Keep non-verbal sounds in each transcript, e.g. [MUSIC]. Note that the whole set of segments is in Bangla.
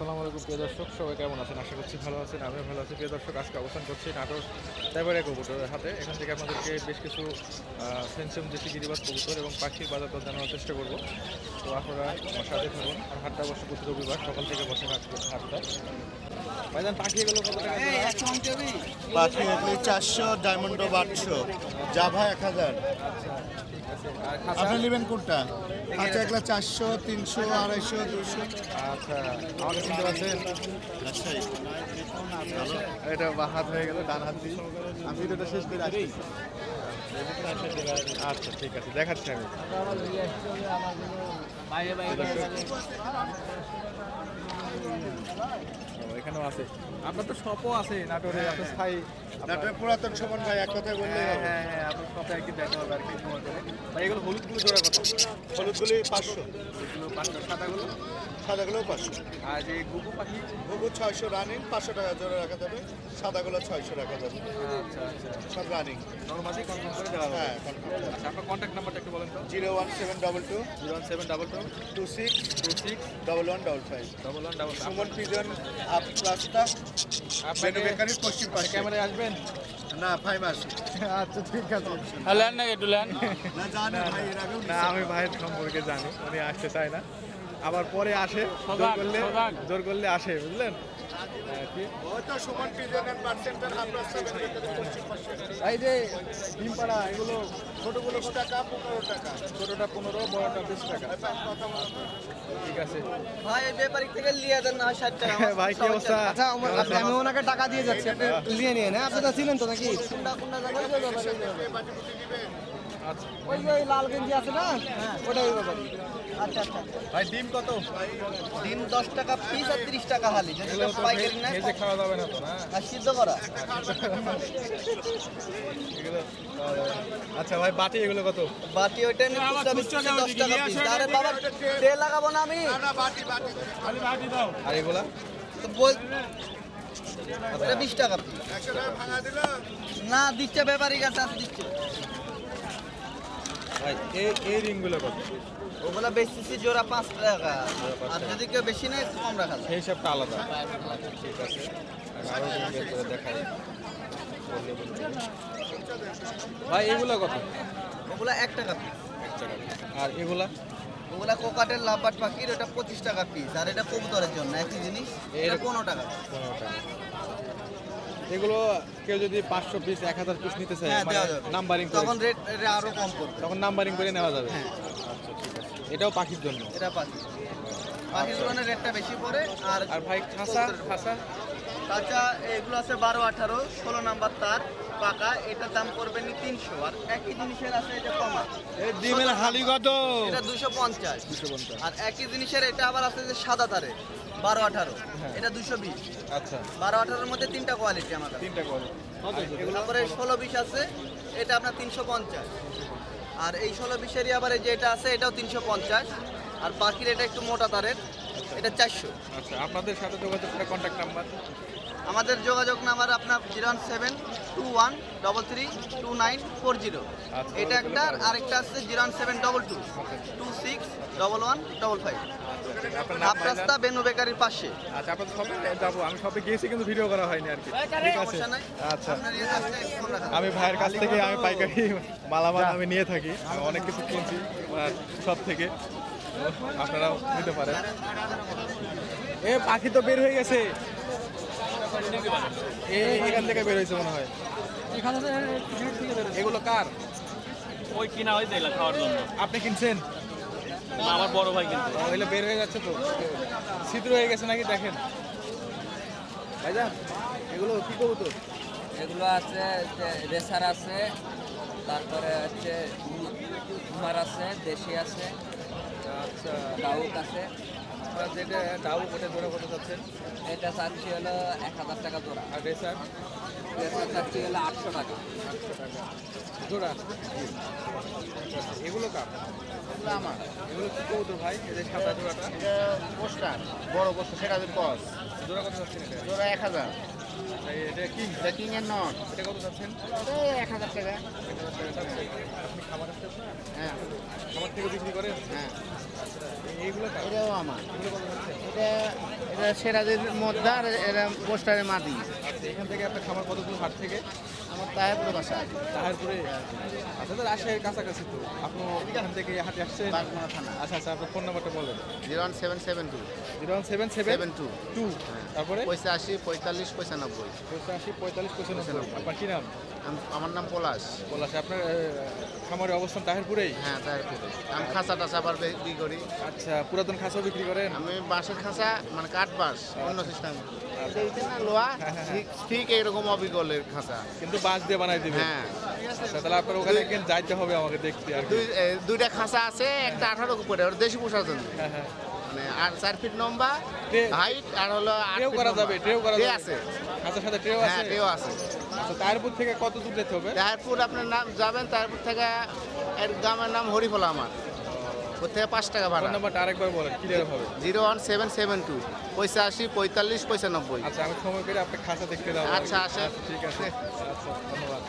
আসসালামু আলাইকুম প্রিয় দর্শক। সবাই কেমন আছেন? আশা করছি ভালো আছেন আমিও ভালো আছি। প্রিয় দর্শক আজকে অবস্থান করছি নাটোর তারপরে কবুতরের হাতে। এখান থেকে আপনাদেরকে বেশ কিছু সেন্সিয়াম দেশি গিরিবাজ কবুতর এবং পাখির বাজার দর জানানোর চেষ্টা করব। তো আপনারা আমার সাথে থাকুন। আর হাটটা বসে প্রতি রবিবার সকাল থেকে বসে হাট হাটটা। ভাইজান পাখি এগুলো কত টাকা পাখি এগুলি চারশো ডায়মন্ড আটশো জাভা এক হাজার। আচ্ছা আপনি নেবেন কোনটা? আচ্ছা এগুলো চারশো তিনশো আড়াইশো দুশো আচ্ছা আমাকে চিনতে পারছেন এটা বা হাত হয়ে গেল ডান হাত দিয়ে আমি ভিডিওটা শেষ করে আসি আচ্ছা ঠিক আছে দেখাচ্ছি আমি। ও, এখানেও আছে। আপনার তো শপও আছে নাটোরে আপনার স্থায়ী। নাটোরে পুরাতন সমান ভাই এক কথায় বললে হ্যাঁ হ্যাঁ হ্যাঁ আপনার শপে একদিন দেখা হবে আর কি ভাই এগুলো হলুদগুলো জোড়া কত? হলুদগুলি পাঁচশো। এগুলো পাঁচশো সাদাগুলো? সাদাগুলো পাঁচশো। আর যে গুগু পাখি? ঘুঘু ছয়শো রানিং পাঁচশো টাকা জোরে রাখা যাবে। সাদাগুলো ছয়শো রাখা যাবে। আচ্ছা আচ্ছা। সব রানিং। নর্মালি কনফার্ম করে হ্যাঁ আচ্ছা আপনার কন্ট্যাক্ট নাম্বারটা একটু বলেন তো। Zero one seven double two. Zero one seven double two. Two six. Two six. Double one double five. Double one double Suman pigeon আপ পশ্চিম পাশে। ক্যামেরায় আসবেন? না মাস আচ্ছা ঠিক আছে। লেন না একটু লেন না জানি ভাই না আমি ভাইয়ের সম্পর্কে জানি উনি আসতে চায় না। আবার পরে আসে জোর করলে জোর করলে আসে বুঝলেন? হ্যাঁ, এই যে এগুলো ছোটগুলো টাকা পনেরো টাকা। ছোটটা পনেরো বড়টা বিশ টাকা। ঠিক আছে। ভাই এই থেকে লিয়ে দেন না ষাট টাকা। [LAUGHS] ভাই কি অবস্থা? আচ্ছা আমি ওনাকে টাকা দিয়ে যাচ্ছি আপনি লিয়ে নিয়ে না আপনি তো ছিলেন তো নাকি? কোনটা কোনটা জায়গায় ওই। আচ্ছা যে ওই লাল গেঞ্জি আছে না? ওটা ওই আচ্ছা আচ্ছা ভাই ডিম কত? ডিম দশ টাকা পিস আর তিরিশ টাকা হালি। যদি এগুলো কেউ তো পাইকারি না ভেজে খাওয়া যাবে না তো না? আর সিদ্ধ করা। আচ্ছা ভাই বাটি এগুলো কত? বাটি ওইটা খুচরা দশ টাকা পিস। আরে বাবা তেল লাগাবো না আমি। আর এগুলা? তো বল বিশ টাকা না দিচ্ছে ব্যাপারী কাছে দিচ্ছে। ভাই এই এই রিংগুলো কত? ওগুলা বেচতেছি জোড়া পাঁচ টাকা। আর যদি কেউ বেশি নেয় কম রাখা সেই হিসাবটা আলাদা। ঠিক আছে। আরও রিং করে দেখাই। বললে বলতে হবে। ভাই এগুলো কত? ওগুলা এক টাকা পিস আর এগুলা? ওগুলা কোকাটের লাভবাট পাখির ওটা পঁচিশ টাকা পিস আর এটা কবুতরের জন্য একই জিনিস। এটা পনেরো টাকা। পনেরো টাকা। এগুলো কেউ যদি পাঁচশো পিস এক হাজার পিস নিতে চায় হ্যাঁ মানে নাম্বারিং তখন রেট আরও কম করবে। তখন নাম্বারিং করে নেওয়া যাবে। হ্যাঁ। আচ্ছা এটাও পাখির জন্য। এটা পাখি পাখির তুলনায় রেটটা বেশি পড়ে আর আর ভাই খাসা? খাসা? কাঁচা এগুলো আছে বারো আঠারো ষোলো নাম্বার তার পাকা। এটার দাম পড়বে নি তিনশো। আর একই জিনিসের আছে এটা কমা। এই ডিমের হালি কত? এটা দুশো পঞ্চাশ। দুশো পঞ্চাশ। আর একই জিনিসের এটা আবার আছে যে সাদা তারে বারো আঠারো। হ্যাঁ। এটা দুশো বিশ। আচ্ছা। বারো আঠারোর মধ্যে তিনটা কোয়ালিটি আমার কাছে। তিনটা কল এগুলো পরে ষোলো বিশ আছে এটা আপনার তিনশো পঞ্চাশ। আর এই ষোলো বিশেরই আবার এই যে এটা আছে এটাও তিনশো পঞ্চাশ। আর বাকির এটা একটু মোটা তারের এটা চারশো। আচ্ছা আপনাদের সাথে যোগাযোগ করে কন্ট্যাক্ট নাম্বার আমাদের যোগাযোগ নাম্বার আপনার zero one seven two one double three two nine four zero. আচ্ছা, এটা একটা আর আরেকটা আছে zero one seven double two two six double one double five. রাস্তা বেনু বেকারির পাশে। আচ্ছা আপনাদের সবে যাব। আমি সবে গিয়েছি কিন্তু ভিডিও করা হয়নি আর কি। ঠিক আছে। আচ্ছা। আপনার ইয়ে আমি ভাইয়ের কাছ থেকে আমি পাইকারি মালামাল আমি নিয়ে থাকি। আমি অনেক কিছু কিনছি সব থেকে। আপনারাও নিতে পারেন। এ পাখি তো বের হয়ে গেছে। এ এখান থেকে বের হয়েছে মনে হয়। এগুলো কার? ওই কিনা হয়েছে খাওয়ার জন্য। আপনি কিনছেন? আমার বড় ভাই কিন্তু। ওইগুলো বের হয়ে যাচ্ছে তো। ছিদ্র হয়ে গেছে নাকি দেখেন। ভাইজান এগুলো কি তো এগুলো আছে রেসার আছে তারপরে হচ্ছে কুমার আছে দেশি আছে আচ্ছা ডাউক আছে। আপনারা যেটা ডাউ ওটা জোড়া কত যাচ্ছেন এটা চাচ্ছি হলো এক হাজার টাকা জোড়া। আর রেসার? রেসার চাচ্ছি হলো আটশো টাকা। আটশো টাকা। জোড়া? এগুলো কাপ এগুলো আমার। এগুলো কি কবুতর ভাই? এদের সাদা জোড়াটা। পোস্টার বড় পোস্টার সেটা কস। জোড়া কত এটা? জোড়া এক হাজার। এটা কিং কিং এর নট। এটা কত যাচ্ছেন এক হাজার টাকা। আপনি খাবার হ্যাঁ। খাবার থেকে বিক্রি করেন? হ্যাঁ। আচ্ছা এইগুলো এটাও আমার। এটা এটা সেরাদের মধ্যে আর এটা পোস্টারে মাদি আচ্ছা এখান থেকে আপনার খাবার কত দূর হাট থেকে? আমার তাহেরপুরে বাসা। তাহারপুরে? আচ্ছা তো রাজশাহীর কাছাকাছি তো। আপনি এখান থেকে হাটে আসছেন। বাগমারা থানা। আচ্ছা আচ্ছা আপনার ফোন নাম্বারটা বলেন zero one seven seven two. Zero one seven seven two. Two. তারপরে? পঁচাশি পঁয়তাল্লিশ পঁচানব্বই। পঁচাশি পঁয়তাল্লিশ পঁচানব্বই। আপনার কি নাম? আমার নাম পলাশ। পলাশ আপনার খামারের অবস্থান তাহিরপুরেই? হ্যাঁ তাহেরপুরে আমি খাঁচা টাচা আবার বিক্রি করি। আচ্ছা পুরাতন খাঁচাও বিক্রি করেন? আমি বাঁশের খাঁচা মানে কাঠ বাঁশ অন্য সিস্টেম। না লোহা হ্যাঁ, হ্যাঁ, ঠিক ঠিক এইরকম অবিকলের খাঁচা কিন্তু বাঁশ দিয়ে বানাই দিবেন হ্যাঁ। আচ্ছা তাহলে আপনার ওখানে একদিন যাইতে হবে আমাকে দেখতে আর দুইটা খাঁচা আছে একটা আঠারো উপরে দেশি পোষার জন্য হ্যাঁ হ্যাঁ। মানে আর চার ফিট লম্বা হাইট আর হলো ট্রেও করা যাবে ট্রেও করা যাবে। আছে। আচ্ছা সাথে ট্রেও হ্যাঁ আছে? ট্রেও আছে। আচ্ছা তারপুর থেকে কত দূর যেতে হবে? তারপুর আপনার নাম যাবেন তারপর থেকে এর গ্রামের নাম হরিফলা আমার। ওর থেকে পাঁচ টাকা ভাড়া? ফোন নাম্বারটা আরেকবার বলেন ক্লিয়ার হবে। Zero one seven seven two পঁচাশি পঁয়তাল্লিশ পঁচানব্বই আচ্ছা আমি সময় করে আপনি খাঁচা দেখতে যাব আচ্ছা, আসেন। ঠিক আছে। আচ্ছা ধন্যবাদ।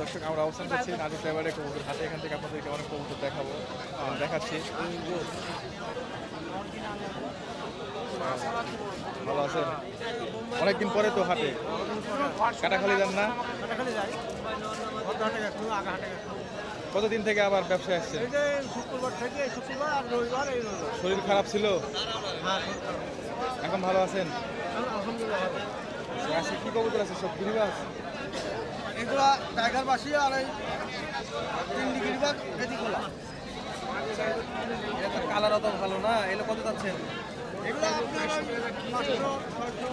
দর্শক আমরা অবস্থান করছি নাটক ড্রাইভারে কবুতর হাতে এখান থেকে আপনাদেরকে অনেক কবুতর দেখাবো দেখাচ্ছি। ভালো আছেন? অনেকদিন পরে তো হাটে। কাটাখালি যান না? কতদিন থেকে আবার ব্যবসায় আসছেন? শুক্রবার থেকে শুক্রবার আর রবিবার এই শরীর খারাপ ছিল? হ্যাঁ এখন ভালো আছেন? আলহামদুলিল্লাহ ভালো। আজকে কি কবুতর আছে? সব গিরিবাস এগুলা টাইগার বাসি আর এই খোলা। এটা তো কালার অত ভালো না। এগুলো কত যাচ্ছেন? এগুলো আপনার পাঁচশো ছয়শো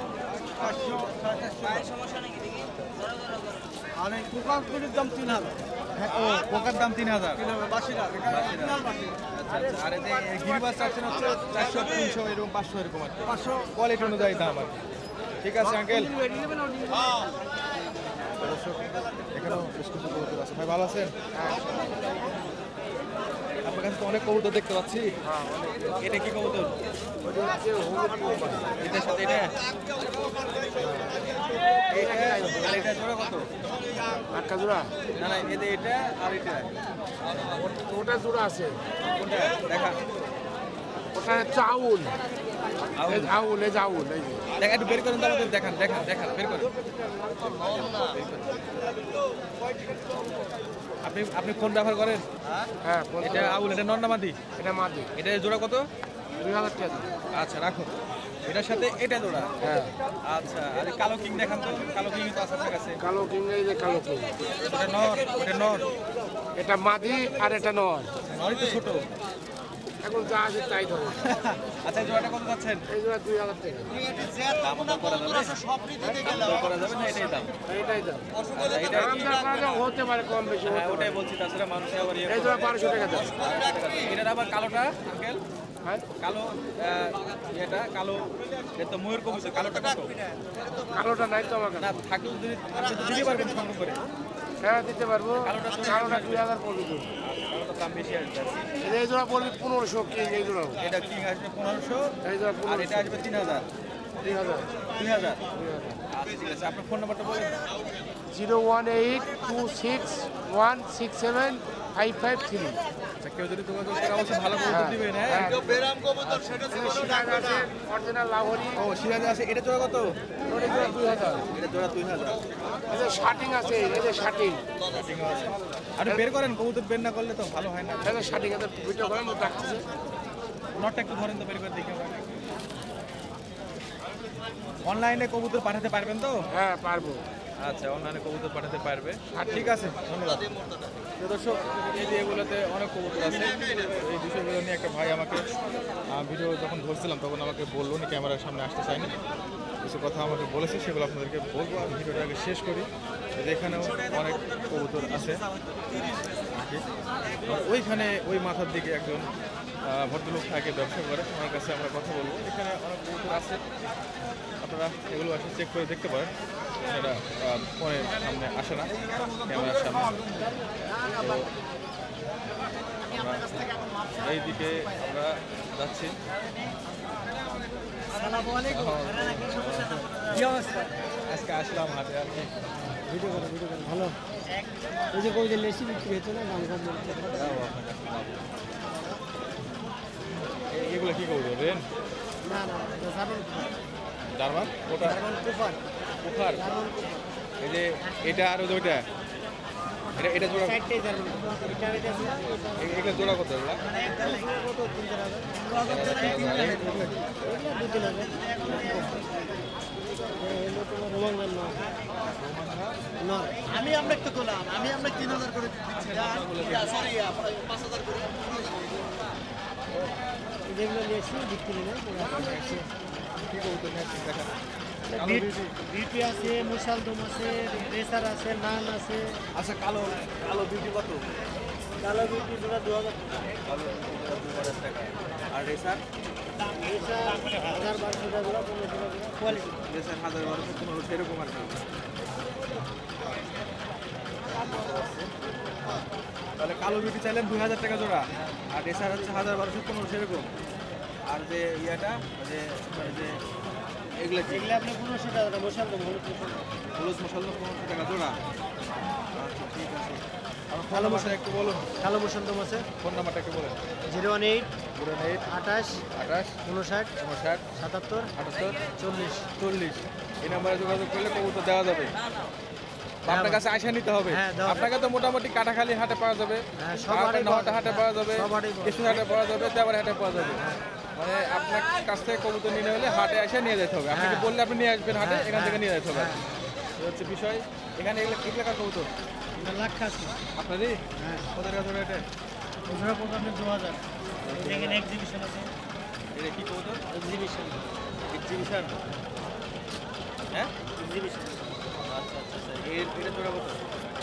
পাঁচশো সাড়ে চারশো। আর এই দাম তিন হাজার। ও পোকার দাম তিন হাজার। অরিজিনাল বাসি আর যে গিরিবাস চাচ্ছেন হচ্ছে চারশো তিনশো এরকম পাঁচশো এরকম আর পাঁচশো। কোয়ালিটি অনুযায়ী দাম আর ঠিক আছে আঙ্কেল এখানেও বেশ কিছু ভাই ভালো আছেন? আপনার কাছে তো অনেক কবুতর দেখতে পাচ্ছি। এটা কি কবুতর? এটার সাথে এটা? এটা আর এটা জোড়া কত? আটকা জোড়া? না না এতে এটা আর এটা। ওটা জোড়া আছে। দেখা। ওটা চাউল আউল। এই একটু বের করেন তো আমাদের দেখান দেখান দেখান বের করেন। আপনি আপনি ফোন ব্যবহার করেন? হ্যাঁ এটা আউল এটা নন্নামাদি এটা মাদি। এটা জোড়া কত? দুই হাজার টাকা। আচ্ছা রাখো এটার সাথে এটা জোড়া? হ্যাঁ। আচ্ছা আর কালো কিং দেখান তো। কালো কিং তো আছে আপনার কাছে। কালো কিং এই যে কালো কিং। এটা নর এটা নর। এটা মাদি আর এটা নর। নরই তো ছোট। এখন যা আছে তাই ধরো। আচ্ছা এই জোড়াটা কত যাচ্ছেন? এই জোড়া দুই হাজার টাকা। দাম করা যাবে দাম দর করা যাবে না এটাই দাম। এইটাই দাম। এটা দাম দর করা যাবে, হতে পারে কম বেশি হ্যাঁ ওটাই বলছি তাছাড়া মানুষে আবার ইয়ে এই জোড়া বারোশো টাকা দাম। এটার আবার কালোটা আঙ্কেল? হ্যাঁ? কালো আহ, ইয়েটা কালো এ ময়ূর কবুতর কালোটা কত? কালোটা নাই তো আমার না কাছে থাকলেও যদি দিতে পারবেন সংগ্রহ করে। হ্যাঁ দিতে পারব। কালোটা দুই হাজার পড়বে। এই জোড়া পড়বে পনেরোশো কিং এই জোড়া এটা কিং আসবে পনেরোশো এই জোড়া আর এটা আসবে তিন হাজার। তিন হাজার। তিন হাজার? আচ্ছা ঠিক আছে আপনার ফোন নাম্বারটা বলুন। Zero one eight two six one six seven five five three আচ্ছা কেউ যদি যোগাযোগ করে অবশ্যই ভালো কবুতর দিবেন হ্যাঁ। অরিজিনাল ও সিরাজ আছে এটা জোড়া কত? দুই হাজার। এটা জোড়া দুই হাজার। যে শার্টিং আছে এই যে শার্টিং ঠিক আছে। আপনি বের করেন কবুতর বের না করলে তো ভালো হয় না। শার্টিং ভিডিও করেন নটটা একটু ধরেন তো বের করে দেখি অনলাইনে কবুতর পাঠাতে পারবেন তো? হ্যাঁ পারব। আচ্ছা অনলাইনে কবুতর পাঠাতে পারবে। আর ঠিক আছে ধন্যবাদ। দর্শক, এই যে অনেক কবুতর আছে। এই বিষয়গুলো নিয়ে একটা ভাই আমাকে ভিডিও যখন ধরছিলাম, তখন আমাকে বলল নি ক্যামেরার সামনে আসতে চাইনি। কিছু কথা আমাকে বলেছে, সেগুলো আপনাদেরকে বলব। আমি ভিডিওটা আগে শেষ করি। এখানেও অনেক কবুতর আছে। ওইখানে ওই মাথার দিকে একজন ভদ্রলোক থাকে ব্যবসা করে ওনার কাছে আমরা কথা বলব। এখানে অনেক কবুতর আছে। আপনারা এগুলো আসলে চেক করে দেখতে পারেন। এটা ফোনের সামনে আসে না ক্যামেরার সামনে। তো আমরা এই দিকে আমরা যাচ্ছি। আজকে আসলাম হাতে আর কি ভিডিও করে ভিডিও করে ভালো। ওই যে কবিতা লেসি বিক্রি হচ্ছে না দাম কম এগুলো কি করব রেন? না না জার্মান ওটা কুফার। এই যে এটা আর ওইটা? এটা এটা জোড়া এটা জোড়া কত এগুলা? আমি আমরা একটু করলাম আমি আমরা তিন হাজার করে দিচ্ছি। সরি পাঁচ হাজার করে। যেগুলো নিয়েছি বিক্রি নেই বিউটি আছে মুসালদম আছে রেসার আছে নান আছে। আচ্ছা কালো কালো বিউটি কত? কালো বিউটি জোড়া দু হাজার কালো দু হাজার টাকা। আর রেসার? রেসার হাজার বারোশো টাকা পনেরোশো টাকা কোয়ালিটি রেসার হাজার বারোশো আর কি। তাহলে কালো বিউটি চাইলেন দুই হাজার টাকা জোড়া আর রেসার হচ্ছে হাজার বারোশো পনেরো সেরকম আর যে ইয়াটা যে মানে যে এগুলো এগুলো আপনি পনেরোশো টাকা মুসালদম হলুদ হলুদ মশলা পনেরোশো টাকা জোড়া। আচ্ছা ঠিক আছে। ফোন নাম্বারটা একটু বলুন। কালো মুসালদম আছে। ফোন নাম্বারটা একটু বলুন। Zero one eight zero eight আঠাশ আঠাশ উনষাট উনষাট সাতাত্তর আটাত্তর চল্লিশ। চল্লিশ। এই নাম্বারে যোগাযোগ করলে কবুতর দেওয়া যাবে। আপনার কাছে আসা নিতে হবে। হ্যাঁ। আপনাকে তো মোটামুটি কাটাখালি হাটে পাওয়া যাবে। হ্যাঁ, নহাটা পাওয়া হাটে পাওয়া যাবে। কিছু হাটে পাওয়া যাবে দেওয়ার হাটে পাওয়া যাবে। মানে আপনার কাছ থেকে কবুতর নিতে হলে হাটে এসে নিয়ে যেতে হবে। আপনি হ্যাঁ। বললে আপনি নিয়ে আসবেন হাটে? হ্যাঁ, এখান থেকে হ্যাঁ, নিয়ে যেতে হবে। হ্যাঁ। হচ্ছে বিষয়। এখানে এগুলো কি টাকার কবুতর? লাখ আছে। আপনারই? হ্যাঁ। কত টাকা ধরে এটা? দু হাজার। এখানে এক্সিবিশন আছে। এটা কি কবুতর? এক্সিবিশন এক্সিবিশন হ্যাঁ? এক্সিবিশন আচ্ছা আচ্ছা আচ্ছা। এর এটা জোড়া কত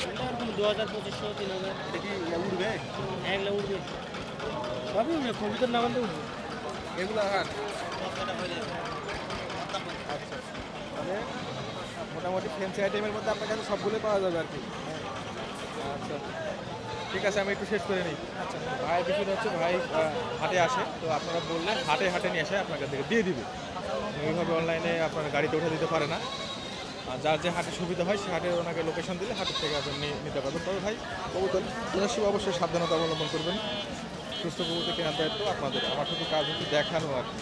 এটা এরকম দু হাজার পঁচিশশো তিন হাজার। এটা কি ইয়া উঠবে? একলা উঠবে। সবই কবিতার উঠবে? এগুলো হাট। আচ্ছা মানে মোটামুটি ফ্যান্সি আইটেমের মধ্যে আপনার কাছে সবগুলোই পাওয়া যাবে আর কি। আচ্ছা। ঠিক আছে আমি একটু শেষ করে নিই। আচ্ছা ভাইয়ের বিষয়টা হচ্ছে ভাই হাটে আসে। তো আপনারা বললে হাটে হাটে নিয়ে আসে আপনার কাছ থেকে দিয়ে দিবে। এইভাবে অনলাইনে আপনার গাড়িতে উঠে দিতে পারে না। আর যার যে হাটে সুবিধা হয় সে হাটে ওনাকে লোকেশন দিলে হাটের থেকে আপনি নিতে পারবেন। তবে ভাই সময় অবশ্যই সাবধানতা অবলম্বন করবেন। সুস্থ কবুতর কেনার দায়িত্ব আপনাদের। আমার শুধু কাজ হচ্ছে দেখানো আর কি।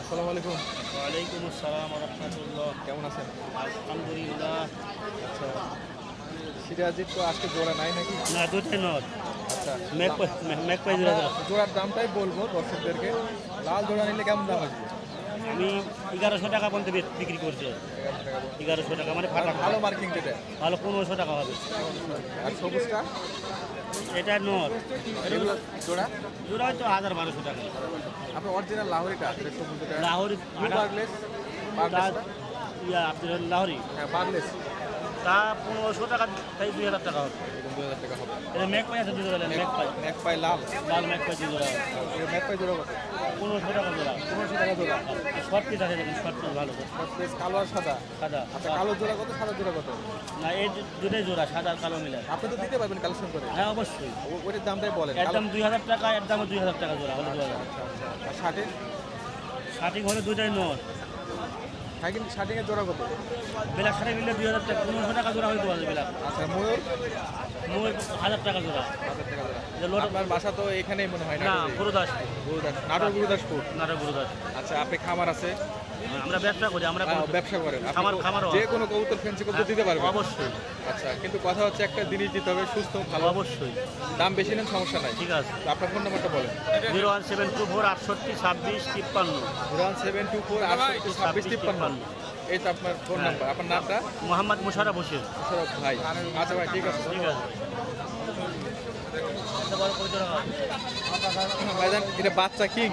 আসসালামু আলাইকুম। ওয়ালাইকুম আসসালাম রহমতুল্লাহ। কেমন আছেন? আলহামদুলিল্লাহ। আচ্ছা। সিরাজির তো আজকে জোড়া নাই নাকি? না দুটাই নট আচ্ছা। জোড়ার দামটাই বলব দর্শকদেরকে। লাল জোড়া নিলে কেমন দাম আসবে? আমি এগারোশো টাকা পর্যন্ত বিক্রি করছি। এগারোশো টাকা মানে ভালো ফাটা ভালো মার্কিং ভালো পনেরোশো টাকা হবে। আর সবুজটা? এটা নোড়া জোড়া? জোড়া হয়তো হাজার বারোশো টাকা। আপনার অরিজিনাল লাহোরিটা লাহোরি ইয়া লাহোরি। হ্যাঁ তা পনেরোশো টাকা তাই দুই হাজার টাকা হবে। দুই হাজার টাকা হবে। এটা ম্যাক পাই আছে দুই হাজার ম্যাক পাই। ম্যাক পাই লাল? লাল ম্যাক পাই দুই হাজার ম্যাক পাই জোড়া পনেরোশো টাকা জোড়া। পনেরোশো টাকা জোড়া। শর্ট পিস আছে দেখুন শর্ট পিস ভালো বেশ কালো আর সাদা? সাদা আচ্ছা কালো জোড়া কত সাদা জোড়া কত? না এই দুটাই জোড়া সাদা আর কালো মিলে। আপনি তো দিতে পারবেন কালেকশন করে। হ্যাঁ অবশ্যই। ওইটার দামটাই বলেন। এর দাম দুই হাজার টাকা এর দুই হাজার টাকা জোড়া হলে দু হাজার। আর শার্টের শার্টিং হলে দুটাই নট শার্টিং শার্টিংয়ের জোড়া কত? বেলাক শাড়ি মিললে দুই হাজার টাকা পনেরোশো টাকা জোড়া হলে দু বেলা। আচ্ছা ময়ূর ময়ূর হাজার টাকা জোড়া। হাজার টাকা জোড়া। আপনার বাসা তো এখানেই মনে হয় না। গুরুদাস গুরুদাস নাটোর গুরুদাসপুর। নাটক গুরুদাস আচ্ছা আপনি খামার আছে? আমরা ব্যবসা করি আমরা ব্যবসা করেন। আপনি খামার খামারও যে কোনো কবুতর ফেন্সি কবুতর দিতে পারবেন। অবশ্যই। আচ্ছা কিন্তু কথা হচ্ছে একটা জিনিস দিতে হবে সুস্থ ভালো। অবশ্যই। দাম বেশি নেন সমস্যা নাই। ঠিক আছে। আপনার ফোন নাম্বারটা বলেন। Zero one seven two four আটষট্টি ছাব্বিশ তিপ্পান্ন। ওয়ান সেভেন টু ফোর আটষট্টি ছাব্বিশ তিপ্পান্ন। এই তো আপনার ফোন হ্যাঁ। নাম্বার। আপনার নামটা? মোহাম্মদ মুশারফ হোসেন। মোশাররফ ভাই। আচ্ছা ভাই ঠিক আছে। ঠিক আছে। ভাইজান এটা বাচ্চা কিং?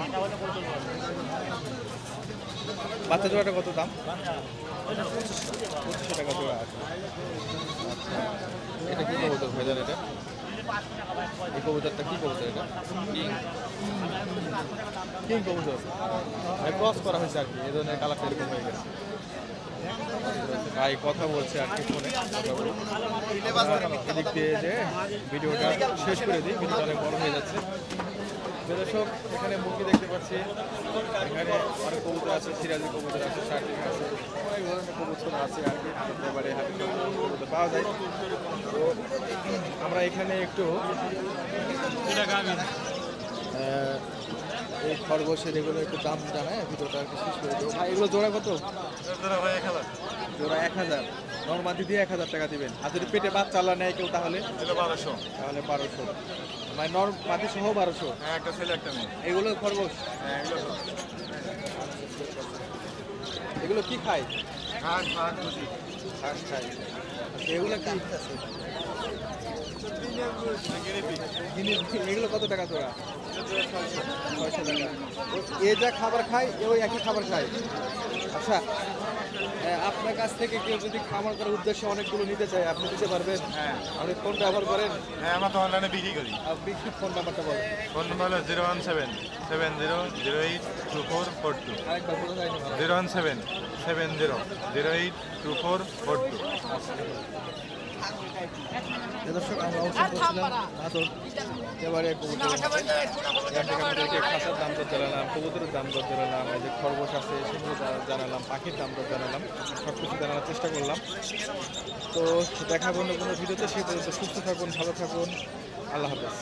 বাচ্চা জোড়াটা কত দাম? পঁচিশশো টাকা জোড়া আছে। আচ্ছা। এটা কি কবুতর ভাইজান এটা? এই কবুতরটা কি কবুতর এটা? কিং কবুতর। ক্রস করা হয়েছে আর কি, এই ধরনের কালারটা এরকম হয়ে গেছে। ভাই কথা বলছে আর কি ফোনে এদিক দিয়ে যে ভিডিওটা শেষ করে দিই, ভিডিওটা অনেক বড় হয়ে যাচ্ছে। দর্শক এখানে মুরগি দেখতে পাচ্ছি। এখানে অনেক কবুতর আছে সিরাজি কবুতর আছে শার্টিং আছে। অনেক ধরনের কবুতর আছে আর কি এবারে কবুতর পাওয়া যায়। তো আমরা এখানে একটু এই খরগোশের এগুলো একটু দাম জানায় ভিডিওটা আর কি শেষ করে দেবো। ভাই এগুলো জোড়া কত? জোড়া এক হাজার। নর্মাদি দিয়ে এক হাজার টাকা দিবেন। আর যদি পেটে বাচ্চা আল্লাহ নেয় কেউ তাহলে? বারোশো। তাহলে বারোশো। মানে নর মাটি সহ বারোশো। হ্যাঁ একটা ছেলে একটা মেয়ে। এগুলো খরগোশ? হ্যাঁ এগুলো এগুলো কি খায়? ঘাস ভাত ভুসি ঘাস খায়। আচ্ছা, এগুলো কি? এগুলো কত টাকা তোরা? ছয়শো টাকা। এ যা খাবার খায় ওই একই খাবার খায়। আচ্ছা আপনার কাছ থেকে কেউ যদি খামার করার উদ্দেশ্যে অনেকগুলো নিতে চায় আপনি দিতে পারবেন? হ্যাঁ। আপনি ফোন ব্যবহার করেন? হ্যাঁ আমরা তো অনলাইনে বিক্রি করি। আপনি কি ফোন নাম্বারটা বলেন? ফোন নাম্বার হলো zero one seven seven zero zero eight two four four two. Zero one seven seven zero zero eight two four four two দর্শক আমরা অবশ্যই করছিলাম নাটোর এবারে খাঁচার দাম দর জানালাম কবুতরের দাম দর জানালাম এই যে খরগোশ আছে সেগুলো জানালাম পাখির দাম দর জানালাম সব কিছু জানানোর চেষ্টা করলাম। তো দেখাবো অন্য কোনো ভিডিওতে সে পর্যন্ত সুস্থ থাকুন ভালো থাকুন আল্লাহ হাফেজ।